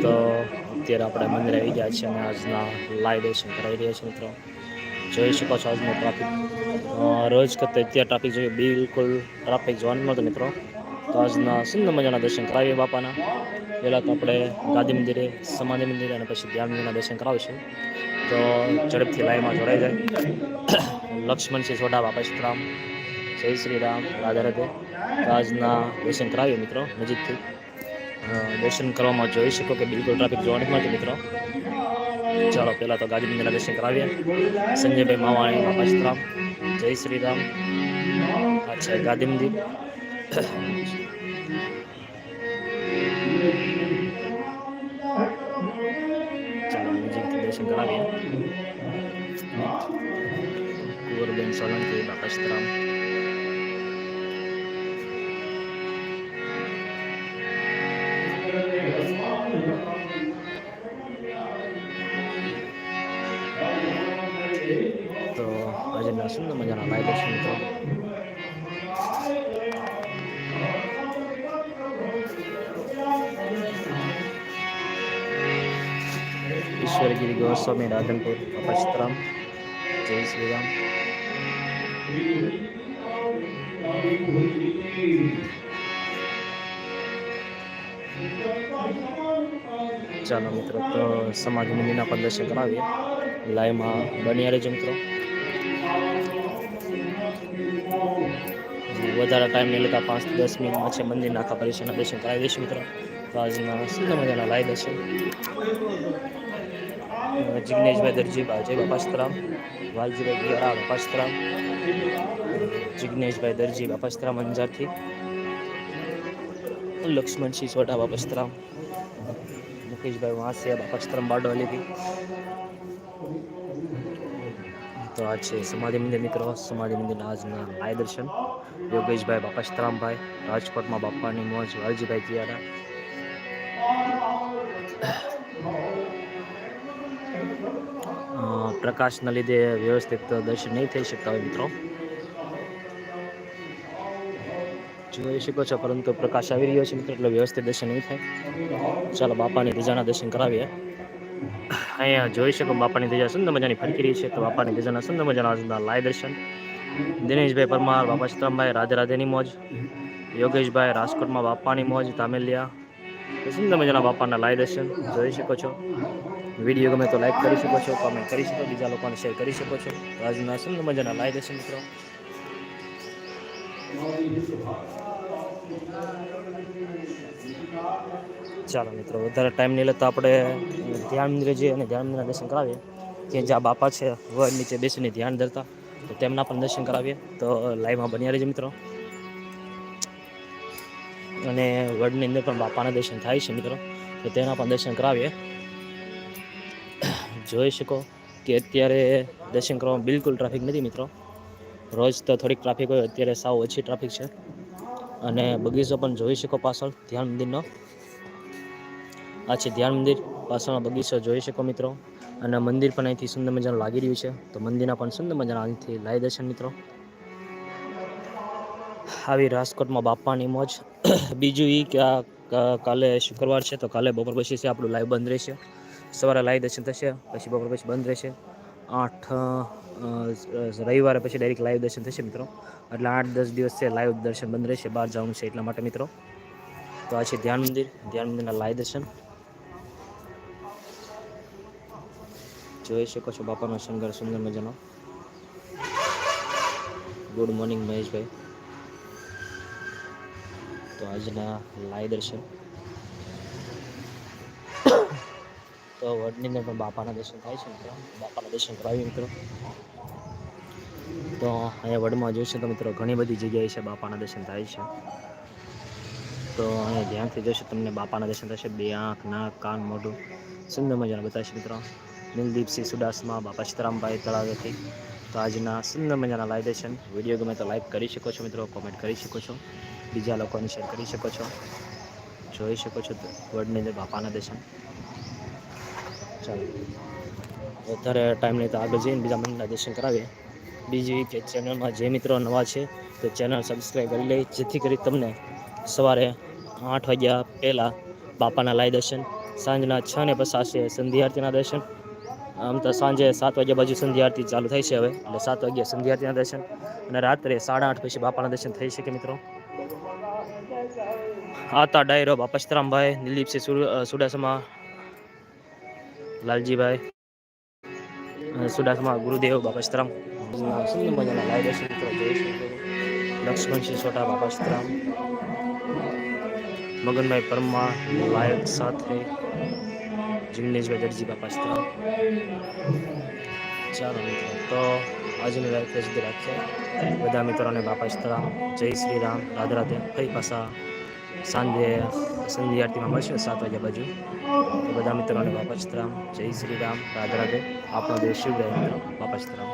તો અત્યારે આપણે મંદિરે આવી ગયા છીએ અને આજના લાઈવ દર્શન કરાવી રહ્યા છીએ મિત્રો. જોઈ શકો છો આજનો ટ્રાફિક રોજ કરતાં અત્યારે ટ્રાફિક જોઈએ, બિલકુલ ટ્રાફિક જોવા નહીં મળતો મિત્રો. તો આજના સુંદર મજાના દર્શન કરાવીએ બાપાના. પહેલાં તો આપણે ગાંધી મંદિરે, સમાધિ મંદિરે અને પછી ધ્યાન મંદિરના દર્શન કરાવીશું. તો ઝડપથી લાઈવમાં જોડાઈ જાય. લક્ષ્મણસિંહ સોઢા, બાપા સીતરામ જય શ્રી રામ, રાધા રાધે. આજના દર્શન કરાવીએ મિત્રો, નજીકથી. દર્શન કરવામાં જોઈ શકો કે બિલકુલ ટ્રાફિક જોવા નથી મળતું, મિત્રો. ચાલો, પહેલાં તો ગાંધી મંદિરના દર્શન કરાવીએ. સંજયભાઈ માવાણી બાપા જય શ્રી રામ. અચ્છા ગાંધી મંદિર દર્શન કરાવીએ. કુંવરબેન સોલંકી બાપા આજના સુંદર મજાના લાઈવ દર્શન મિત્રો ઈશ્વરગીરી ગોસ્વામી રાધનપુર અપસ્ત્રમ જય શ્રી રામ ચાલો મિત્રો તો સમાજ મંદિરના પણ દર્શન કરાવીએ લાઈવમાં બની રહેજો મિત્રો વધારે ટાઈમ નહીં લેતા પાંચથી દસ મિનિટમાં છે, મંદિરના આખા પરિસરના દર્શન કરાવી દઈશું મિત્રો. તો આજના સુંદર મજાના લાઈવ છે જિગ્નેશભાઈ દરજી જય બાપાસ્તરામ વાલજીભાઈ ગિયારા બાપાસ્તરામ જિગ્નેશભાઈ દરજી બાપાસ્તરામ અંજારથી. લક્ષ્મણસિંહ સોઢા બાપાસ્તરામ મુકેશભાઈ વાંસિયા બાપાસ્તરામ બારડોલીથી. તો આ છે સમાધિ મંદિર મિત્રો, સમાધિ મંદિરના આજના લાય દર્શન. યોગેશભાઈ બાપાસ્તરામભાઈ, રાજકોટમાં બાપાની મોજ, વાલજીભાઈ ગિયારા પ્રકાશના લીધે વ્યવસ્થિત દર્શન નહીં થઈ શકતા હોય મિત્રો. જોઈ શકો છો, પરંતુ પ્રકાશ આવી રહ્યો છે મિત્રો, એટલે વ્યવસ્થિત દર્શન નહીં થાય. ચાલો, બાપાની ધજાના દર્શન કરાવીએ. અહીંયા જોઈ શકો બાપાની ધજા સુંદર મજાની ફરકી રહી છે. તો બાપાની ધજાના સુંદર મજાના લાય દર્શન. દિનેશભાઈ પરમાર, બાપા સીતરામભાઈ રાધે રાધેની મોજ. યોગેશભાઈ રાજકોટમાં બાપાની મોજ, તામેલિયા. તો સુંદર મજાના બાપાના લાય દર્શન જોઈ શકો છો. વીડિયો ગમે તો લાઈક કરી શકો છો કોમેન્ટ કરી શકો બીજા લોકોને શેર કરી શકો છો. આજના સુંદર મજાના લાય દર્શન મિત્રો. ચાલો મિત્રો, વધારે ટાઈમ નહીં લેતા આપણે ધ્યાન મંદિરે જઈએ અને ધ્યાન મંદિરના દર્શન કરાવીએ. કે જ્યાં બાપા છે વડ નીચે બેસીને ધ્યાન ધરતા. તો તેમના પણ દર્શન કરાવીએ. તો લાઈવમાં બન્યા રહેજો મિત્રો. અને વડની અંદર પણ બાપાના દર્શન થાય છે મિત્રો. તો તેના પણ દર્શન કરાવીએ. જોઈ શકો કે અત્યારે દર્શન કરવામાં બિલકુલ ટ્રાફિક નથી મિત્રો. રોજ તો થોડીક ટ્રાફિક હોય, અત્યારે સાવ ઓછી ટ્રાફિક છે. અને બગીચો પણ જોઈ શકો પાછળ, ધ્યાન મંદિરનો. આ છે ધ્યાન મંદિર. પાછળનો બગીચો જોઈ શકો મિત્રો. અને મંદિર પણ અહીંથી સુંદર મજાનું લાગી રહ્યું છે. તો મંદિરના પણ સુંદર મજાના અહીંથી લાઈ દર્શન મિત્રો. આવી રાજકોટમાં બાપાની મોજ. બીજું એ કે આ કાલે શુક્રવાર છે, તો કાલે બપોર પછી છે આપણું લાઈવ બંધ રહેશે. સવારે લાઈવ દર્શન થશે, પછી બપોર પછી બંધ રહેશે. આઠ રવિવારે પછી ડાયરેક્ટ લાઈવ દર્શન થશે મિત્રો. એટલે આઠ, દસ દિવસ છે લાઈવ દર્શન બંધ રહેશે, બહાર જવાનું છે એટલા માટે મિત્રો. તો આ છે ધ્યાન મંદિર. ધ્યાન મંદિરના લાઈવ દર્શન. જોઈ શકો છો બાપાનો શણગાર સુંદર મજાનો. ગુડ મોર્નિંગ મહેશભાઈ. તો આજના લાઈ દર્શન. તો વડની અંદર પણ બાપાના દર્શન થાય છે, મિત્રો. બાપાના દર્શન કરાવી મિત્રો. તો અહીંયા વડમાં જોઈશે તો મિત્રો, ઘણી બધી જગ્યાએ છે બાપાના દર્શન થાય છે. તો અહીંયા ધ્યાનથી જોશે તમને બાપાના દર્શન થશે. બે આંખ, નાક, કાન, મોઢું. સુંદર મજાના બતાવશે, મિત્રો. નીલદીપસિંહ સુડાસમા બાપા સીતારામભાઈ તળાવેથી. તો આજના સુંદર મજાના લાઈવ દેશન વીડિયો ગમે તો લાઈક કરી શકો છો મિત્રો કોમેન્ટ કરી શકો છો. બીજા લોકોને શેર કરી શકો છો. જોઈ શકો છો વર્ડની અંદર બાપાના દર્શન. ચાલો. વધારે ટાઈમ નહીં તો આગળ જઈને બીજા મંદિરના દર્શન કરાવીએ. બીજી કે ચેનલમાં જે મિત્રો નવા છે, તો ચેનલ સબસ્ક્રાઈબ કરી લે, જેથી કરી તમને સવારે આઠ વાગ્યા પહેલાં બાપાના લાઈ દર્શન, સાંજના છ ને પચાસ સંધ્યા દર્શન આમ તો સાંજે સાત વાગ્યા બાજુ સંધ્યા આરતી ચાલુ થાય છે હવે. એટલે સાત વાગ્યા સંધ્યા આરતીના દર્શન અને રાત્રે સાડા આઠ પછી બાપાના દર્શન થઈ શકે મિત્રો. આતા ડાયરો બાપસ્તરામભાઈ દિલીપસિંહ સુડાસમા, લાલજીભાઈ સુડાસમા ગુરુદેવ બાપસ્તરામ સુંદર. લક્ષ્મણસિંહ સોટા બાપસ્તરામ મગનભાઈ પરમાર, લાયક સાથે. જિગ્નેશભાઈ દરજી બાપસ્તરામ ચાલો મિત્રો, તો આજની લાઈફ સુધી રાખીએ. બધા મિત્રોને બાપસ્તરામ જય શ્રી રામ, રાધે રાધે. ફરી પાછા સાંજે સંધ્યા આરતીમાં મળશે, સાત વાગ્યા બાજુ. તો બધા મિત્રોને બાપસ્તરામ જય શ્રી રામ, રાધે રાધે. આપણો દેશ શિવરાય મિત્રો બાપસ્તરામ